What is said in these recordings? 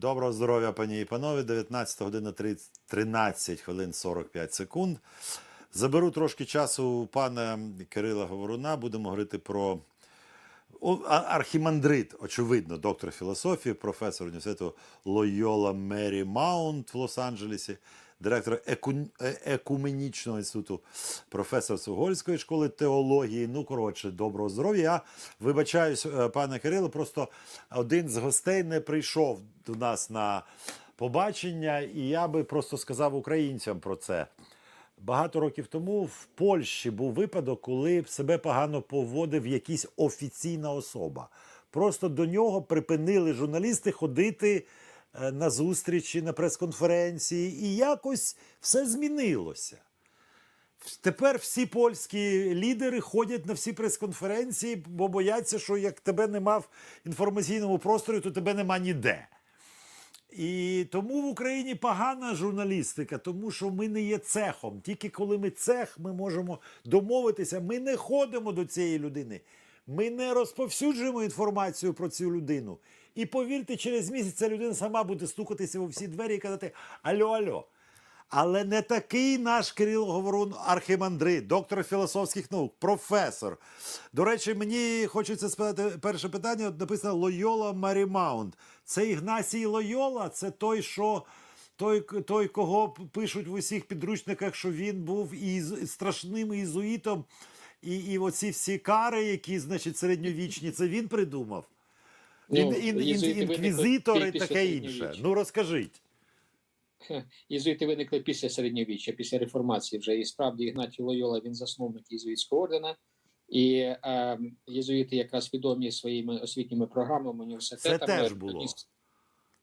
Доброго здоров'я, пані і панове. 19 година 30 13 хвилин 45 секунд. Заберу трошки часу у пана Кирила Говоруна. Будемо говорити про архімандрит, очевидно, доктор філософії, професор університету Лойола Мері Маунт в Лос-Анджелесі, директор еку... е- екуменічного інституту, професор Сугольської школи теології. Ну, коротше, доброго здоров'я. Я вибачаюсь, е, пане Кирило, просто один з гостей не прийшов до нас на побачення, і я би просто сказав українцям про це. Багато років тому в Польщі був випадок, коли себе погано поводив якийсь офіційна особа. Просто до нього припинили журналісти ходити на зустрічі, на прес-конференції, і якось все змінилося. Тепер всі польські лідери ходять на всі прес-конференції, бо бояться, що як тебе нема в інформаційному просторі, то тебе нема ніде. І тому в Україні погана журналістика, тому що ми не є цехом. Тільки коли ми цех, ми можемо домовитися. Ми не ходимо до цієї людини. Ми не розповсюджуємо інформацію про цю людину. І повірте, через місяць ця людина сама буде стукатися у всі двері і казати: Альо, альо. Але не такий наш Кирило Говорун архімандрит, доктор філософських наук, професор. До речі, мені хочеться спитати перше питання. От написано Лойола Марімаунд. Це Ігнасій Лойола, це той, що той, той, кого пишуть в усіх підручниках, що він був із страшним ізуїтом, і, і оці всі кари, які, значить, середньовічні, це він придумав. Ну, Ін, ін, ін, інквізитори і таке інше. Ну розкажіть. Єзуїти виникли після середньовіччя, після реформації вже. І справді Ігнатій Лойола він засновник єзуїтського ордена. І е, єзуїти якраз відомі своїми освітніми програмами університетами. Це теж було. Одні з,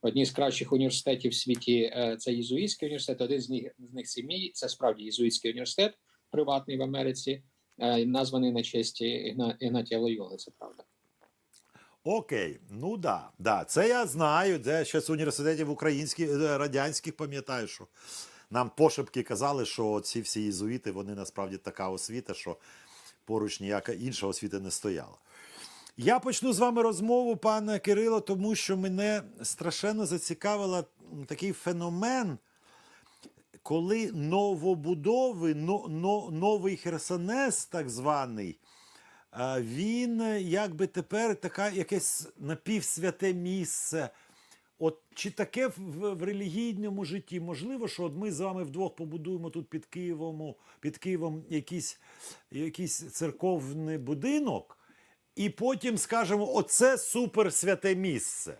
одні з кращих університетів в світі е, це єзуїтський університет. Один з них з них це мій. Це справді єзуїтський університет, приватний в Америці, е, названий на честь Ігна, Ігнатія Лойоли. Це правда. Окей, ну да, да, це я знаю. Де ще з університетів українських е, радянських пам'ятаю, що нам пошепки казали, що ці всі єзуїти, вони насправді така освіта, що поруч ніяка інша освіта не стояла. Я почну з вами розмову, пане Кирило, тому що мене страшенно зацікавила такий феномен, коли новобудови, но, но, новий Херсонес, так званий, він якби тепер така якесь напівсвяте місце. От чи таке в, в релігійному житті можливо, що от ми з вами вдвох побудуємо тут під Києвом, під Києвом якийсь, якийсь церковний будинок, і потім скажемо, оце суперсвяте місце.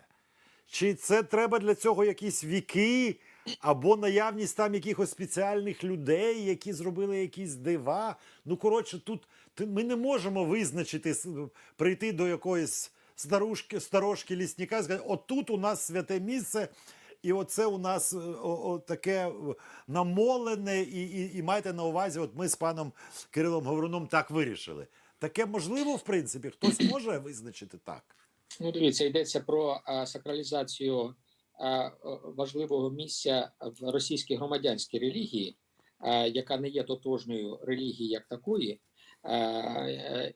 Чи це треба для цього якісь віки, або наявність там якихось спеціальних людей, які зробили якісь дива? Ну, коротше, тут ми не можемо визначити, прийти до якоїсь старушки, старошки лісника і сказати, отут у нас святе місце, і оце у нас е, о, о, таке е, намолене, і, і, і майте на увазі, от ми з паном Кирилом Говоруном так вирішили. Таке можливо, в принципі, хтось може визначити так. Ну, дивіться, йдеться про а, сакралізацію а, о, важливого місця в російській громадянській релігії, яка не є тотожною релігії як такої.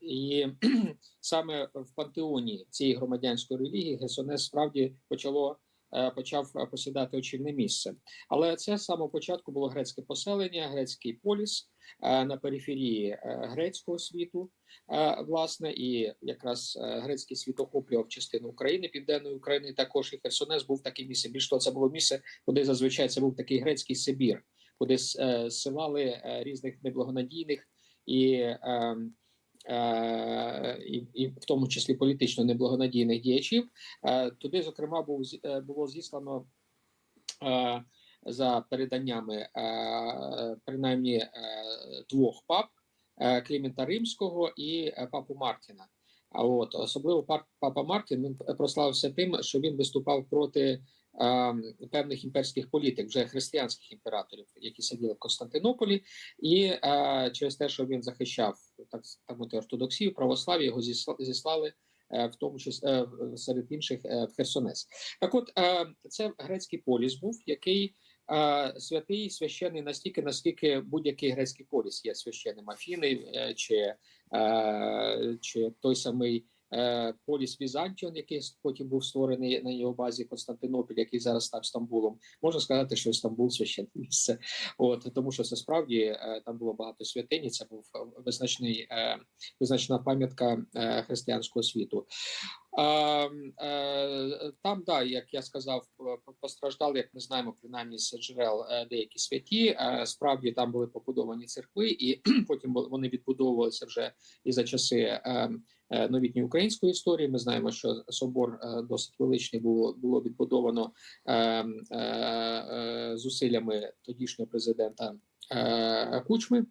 І саме в пантеоні цієї громадянської релігії Гесонес справді почало почав е, посідати очільне місце. Але це з самого початку було грецьке поселення, грецький поліс е, на периферії е, грецького світу. Е, власне, і якраз е, грецький світ охоплював частину України, південної України. Також і Херсонес був таке місце. Більш того, це було місце, куди зазвичай це був такий грецький Сибір, куди е, зсилали е, різних неблагонадійних і, е, е, і, і в тому числі політично неблагонадійних діячів. Е, туди, зокрема, був е, було зіслано. Е, за переданнями е, принаймні е, двох пап е, Клімента Римського і е, папу Мартіна. А от особливо папа Мартін він прославився тим, що він виступав проти е, певних імперських політик, вже християнських імператорів, які сиділи в Константинополі, і через те, що він захищав так мовити, ортодоксію, православ'я, його зісла- зіслали. е, В тому числі е, серед інших е, в Херсонес. Так, от це грецький поліс був, який святий священий настільки, наскільки будь-який грецький поліс є священним Афіни чи, чи той самий поліс Візантіон, який потім був створений на його базі Константинополь, який зараз став Стамбулом. Можна сказати, що Стамбул священне місце. От тому, що це справді е, там було багато святині. Це був визначний е, визначна пам'ятка е, християнського світу. Е, е, там, да, як я сказав, по- постраждали, як ми знаємо, принаймні з джерел е, деякі святі. Е, Справді там були побудовані церкви, і потім вони відбудовувалися вже і за часи е, е, новітньої української історії. Ми знаємо, що собор е, досить величний було було відбудовано е, е, е, зусиллями тодішнього президента е, Кучми.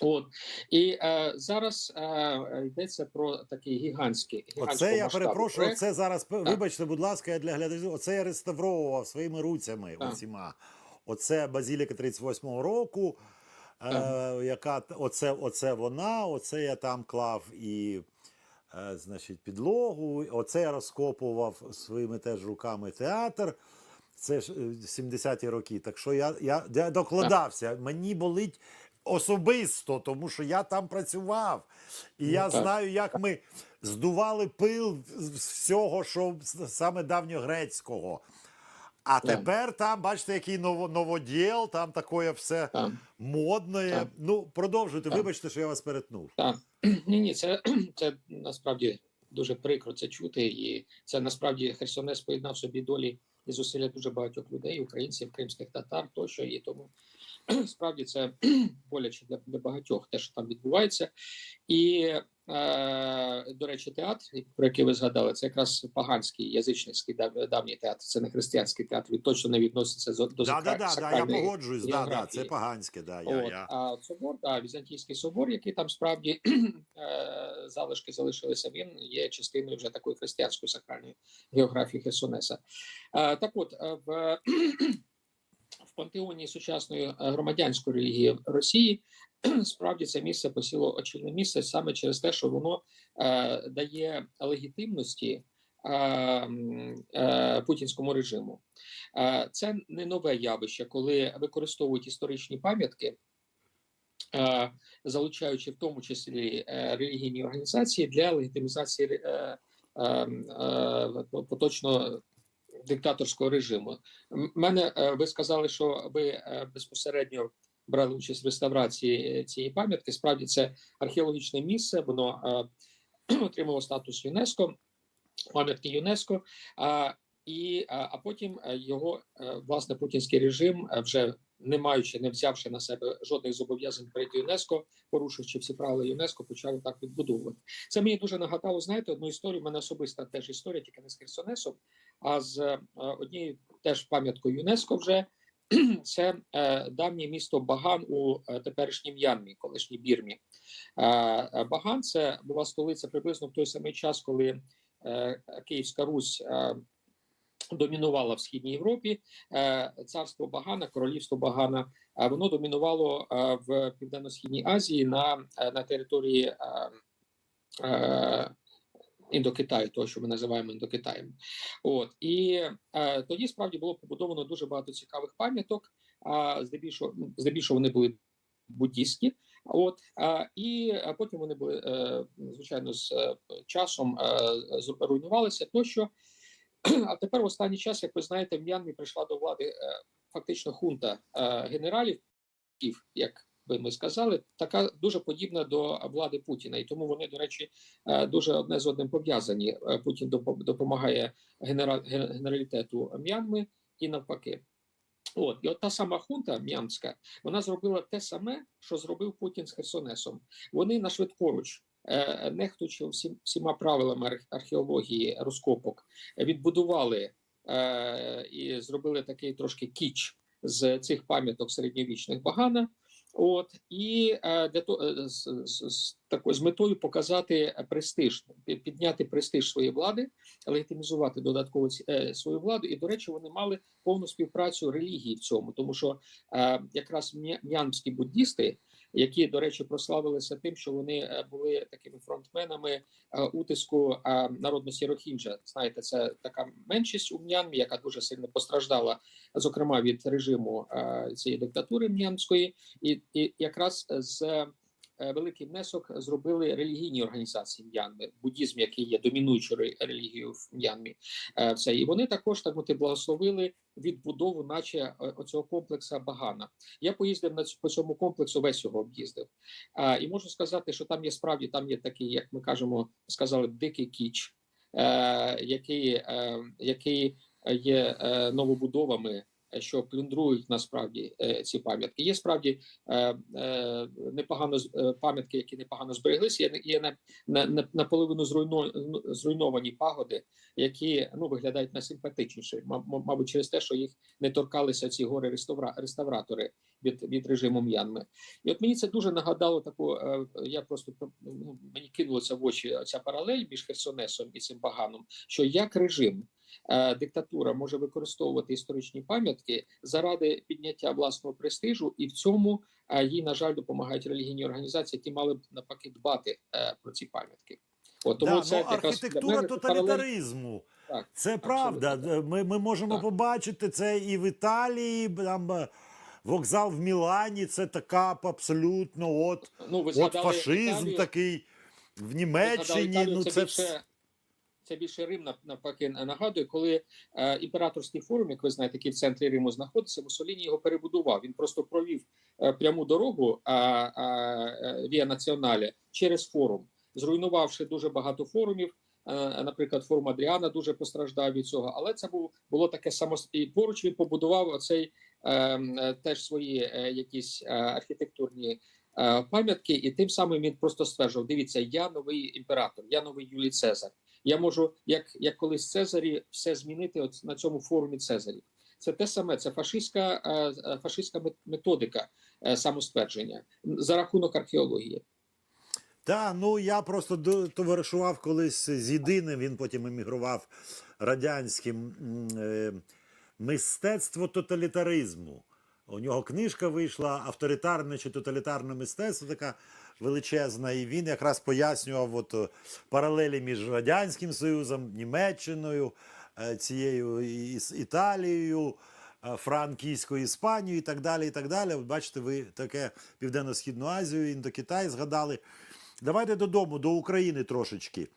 От і е, зараз е, йдеться про такий гігантський Оце я перепрошую. проект. Оце зараз вибачте, будь ласка, я для глядачів. Оце я реставровував своїми руцями Так. усіма. Оце базіліка 38-го року. Е, яка оце, оце вона, оце я там клав і е, значить, підлогу. Оце я розкопував своїми теж руками театр. Це ж е, 70-ті роки. Так що я, я, я докладався. Мені болить особисто, тому що я там працював. І Ну, я так. знаю, як ми здували пил з всього, що саме давньогрецького. А Так. тепер там, бачите, який ново, новоділ, там таке все Так. модне. Так. Ну, продовжуйте, Так. вибачте, що я вас перетнув. Так, ні, ні, це, це насправді дуже прикро це чути, і це насправді Херсонес поєднав собі долі і зусилля дуже багатьох людей, українців, кримських татар тощо. І тому справді це боляче для, для багатьох, те, що там відбувається. І до речі, театр, про який ви згадали, це якраз поганський язичницький дав- давній театр. Це не християнський театр. Він точно не відноситься до, Да, да, да, да, я погоджуюсь. Да, да, це поганське. Да, я, От, я. А собор, да, Візантійський собор, який там справді е, залишки залишилися, він є частиною вже такої християнської сакральної географії Херсонеса. Е, Так от, е, в пантеоні сучасної е, громадянської релігії Росії справді це місце посіло очільне місце саме через те, що воно е, дає легітимності е, е, путінському режиму. Е, Це не нове явище, коли використовують історичні пам'ятки, е, залучаючи в тому числі е, релігійні організації для легітимізації поточного диктаторського режиму. Мене е, ви сказали, що ви е, безпосередньо брали участь в реставрації е, цієї пам'ятки. Справді це археологічне місце, воно отримало статус ЮНЕСКО, пам'ятки ЮНЕСКо. І а, потім його власне путінський режим, вже не маючи, не взявши на себе жодних зобов'язань перед ЮНЕСКо, порушивши всі правила ЮНЕСКо, почав так відбудовувати. Це мені дуже нагадало. Знаєте, одну історію. У мене особиста теж історія, тільки не з Херсонесом, а з е, однією теж пам'яткою ЮНЕСКо. Вже це е, давнє місто Баган у е, теперішній М'янмі, колишній Бірмі. Баган це була столиця приблизно в той самий час, коли Київська Русь домінувала в східній Європі. Царство Багана, королівство Багана, воно домінувало в південно-східній Азії на, на території Індокитаю, того, що ми називаємо індокитаєм. От і е, тоді справді було побудовано дуже багато цікавих пам'яток. А здебільшого, ну, здебільшого вони були буддістські. От а, і потім вони були е, звичайно з е, часом е, руйнувалися тощо. А тепер в останній час, як ви знаєте, в М'янмі прийшла до влади фактично хунта генералів, як би ми сказали, така дуже подібна до влади Путіна, і тому вони, до речі, е, дуже одне з одним пов'язані. Е, Путін допомагає генера- генералітету М'янми і навпаки. От і от та сама хунта м'янська, вона зробила те саме, що зробив Путін з Херсонесом. Вони на швидкоруч, е, нехтуючи всім, всіма правилами археології розкопок, відбудували е, і зробили такий трошки кіч з цих пам'яток середньовічних Багана. От і е, для того з, з, з такою з метою показати престиж, підняти престиж своєї влади, легітимізувати додатково е, свою владу. І до речі, вони мали повну співпрацю релігії в цьому, тому що е, якраз м'янські буддісти, які, до речі, прославилися тим, що вони е, були такими фронтменами е, утиску е, народності Рохінджа. Знаєте, це така меншість у М'янмі, яка дуже сильно постраждала, зокрема від режиму цієї диктатури м'янської, і, і якраз з великий внесок зробили релігійні організації М'янми, буддізм, який є домінуючою релігією в М'янмі. Е, Це і вони також так мати благословили відбудову, наче е, оцього комплексу Багана. Я поїздив на по цьому комплексу, весь його об'їздив. І можу сказати, що там є справді там є такий, як ми кажемо, сказали, дикий кіч, е, який, е, який є е, новобудовами. Що плюндрують насправді е, ці пам'ятки. Є справді е, е, непогано пам'ятки, які непогано збереглися. Є, є на, на, на, наполовину зруйно, зруйновані пагоди, які ну виглядають найсимпатичніше, ма- ма- мабуть, через те, що їх не торкалися ці гори реставра, реставратори від, від режиму М'янми. І от мені це дуже нагадало таку. Я просто ну, мені кинулося в очі ця паралель між Херсонесом і цим Баганом, що як режим. Е, Диктатура може використовувати історичні пам'ятки заради підняття власного престижу, і в цьому е, їй, на жаль, допомагають релігійні організації, які мали б навпаки дбати е, про ці пам'ятки. От тому Да, це ну, архітектура тоталітаризму. Так, Це правда. абсолютно. Ми, ми можемо Так. побачити це і в Італії, там вокзал в Мілані. Це така абсолютно от, Ну, ви от фашизм Італію. такий в Німеччині. Італію, Ну це, це більше, це більше Рим нав- навпаки нагадує, коли е, імператорський форум, як ви знаєте, який в центрі Риму знаходиться, Муссоліні його перебудував. Він просто провів е, пряму дорогу а, а, е, Віа Націонале через форум, зруйнувавши дуже багато форумів. Е, Наприклад, форум Адріана дуже постраждав від цього, але це був було таке самос... і поруч. Він побудував оцей е, е, теж свої е, якісь е, архітектурні е, пам'ятки, і тим самим він просто стверджував: дивіться, я новий імператор, я новий Юлій Цезар. Я можу, як, як колись Цезарі, все змінити от на цьому форумі Цезарів. Це те саме, це фашистська, е, е, фашистська методика е, самоствердження за рахунок археології. Та, ну я просто товаришував колись з єдиним, він потім емігрував радянським е, мистецтво тоталітаризму. У нього книжка вийшла авторитарне чи тоталітарне мистецтво, така величезна, і він якраз пояснював от, е, паралелі між Радянським Союзом, Німеччиною, е, цією Італією, е, Франкійською Іспанією і так далі. і так далі. От бачите, ви таке Південно-Східну Азію, Індокитай згадали. Давайте додому, до України трошечки.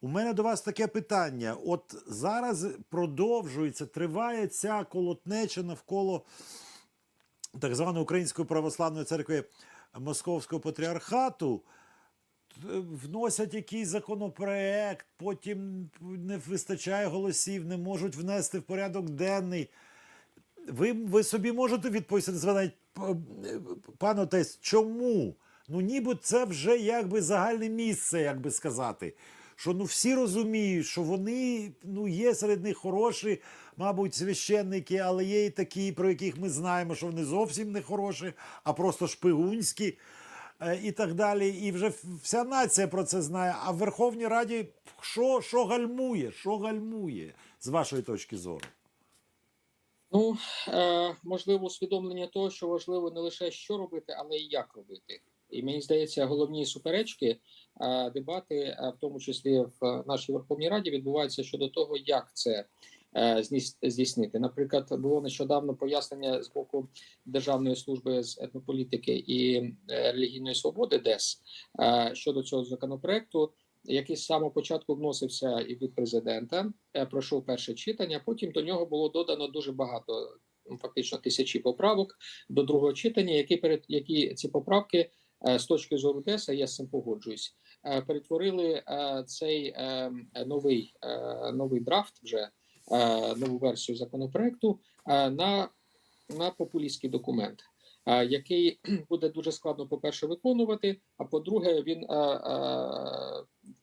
У мене до вас таке питання. От зараз продовжується, триває ця колотнеча навколо так званої Української православної церкви Московського патріархату. Вносять якийсь законопроект, потім не вистачає голосів, не можуть внести в порядок денний. Ви, ви собі можете відповісти, звонить, пане отець, чому? Ну, ніби це вже якби загальне місце, як би сказати. Що ну всі розуміють, що вони ну є серед них хороші, мабуть, священники, але є і такі, про яких ми знаємо, що вони зовсім не хороші, а просто шпигунські е, і так далі. І вже вся нація про це знає. А в Верховній Раді що, що гальмує? Що гальмує з вашої точки зору? Ну е, можливо, усвідомлення того, що важливо не лише що робити, але й як робити. І мені здається, головні суперечки, е, дебати, в тому числі в нашій Верховній Раді, відбуваються щодо того, як це здійснити. Наприклад, було нещодавно пояснення з боку Державної служби з етнополітики і е, релігійної свободи ДЕС е, щодо цього законопроекту, який з самого початку вносився і від президента, е, пройшов перше читання. Потім до нього було додано дуже багато, ну, фактично тисячі поправок до другого читання, які перед які ці поправки е, з точки зору ДЕСа, я з цим погоджуюсь, е, перетворили е, цей е, новий, е, новий драфт, вже е, нову версію законопроекту е, на, на популістський документ. е, Який буде дуже складно, по-перше, виконувати. А по-друге, він е, е,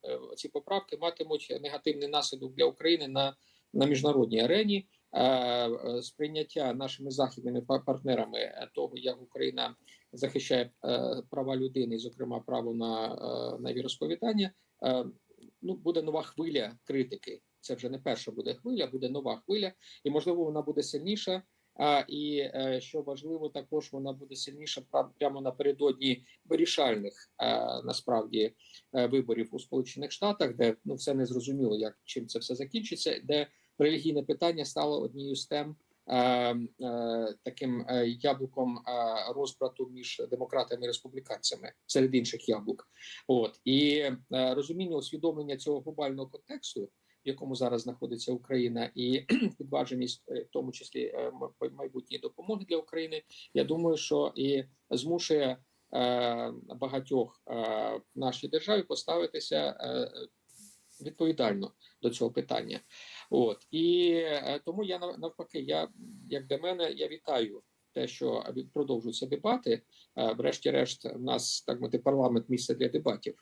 е, ці поправки матимуть негативний наслідок для України на, на міжнародній арені. Е, е, Сприйняття нашими західними партнерами е, того, як Україна захищає е, права людини, зокрема право на, е, на віросповідання, е, ну буде нова хвиля критики. Це вже не перша буде хвиля, буде нова хвиля, і можливо вона буде сильніша. А і е, що важливо, також вона буде сильніша прямо напередодні вирішальних е, насправді е, виборів у Сполучених Штатах, де ну все не зрозуміло, як чим це все закінчиться, де релігійне питання стало однією з тем таким яблуком розбрату між демократами і республіканцями серед інших яблук. От і розуміння усвідомлення цього глобального контексту, в якому зараз знаходиться Україна, і підваженість, е, в тому числі е, майбутньої допомоги для України, я думаю, що і змушує е, багатьох в нашій державі поставитися відповідально до цього питання. От і тому я навпаки, я як для мене, я вітаю те, що продовжуються дебати. Врешті-решт, в нас так мати парламент місце для дебатів,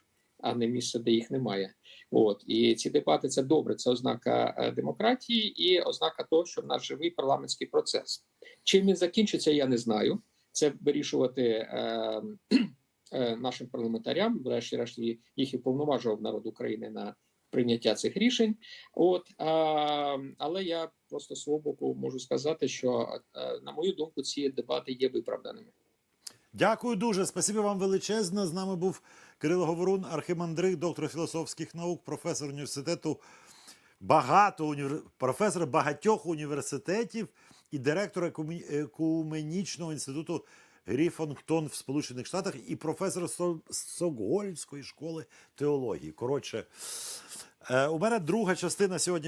а не місце, де їх немає. От і ці дебати це добре. Це ознака е, демократії і ознака того, що в нас живий парламентський процес. Чим він закінчиться, я не знаю. Це вирішувати е, е, нашим парламентарям. Врешті-решт їх і повноважував народ України на прийняття цих рішень. От а, але я просто свого боку можу сказати, що е, на мою думку, ці дебати є виправданими. Дякую дуже. Спасибі вам величезне. З нами був Кирило Говорун, архімандрит, доктор філософських наук, професор університету багато універ... професор багатьох університетів і директор екуменічного інституту Гріфонгтон в Сполучених Штатах і професор Согольської школи теології. Коротше, е, у мене друга частина сьогодні.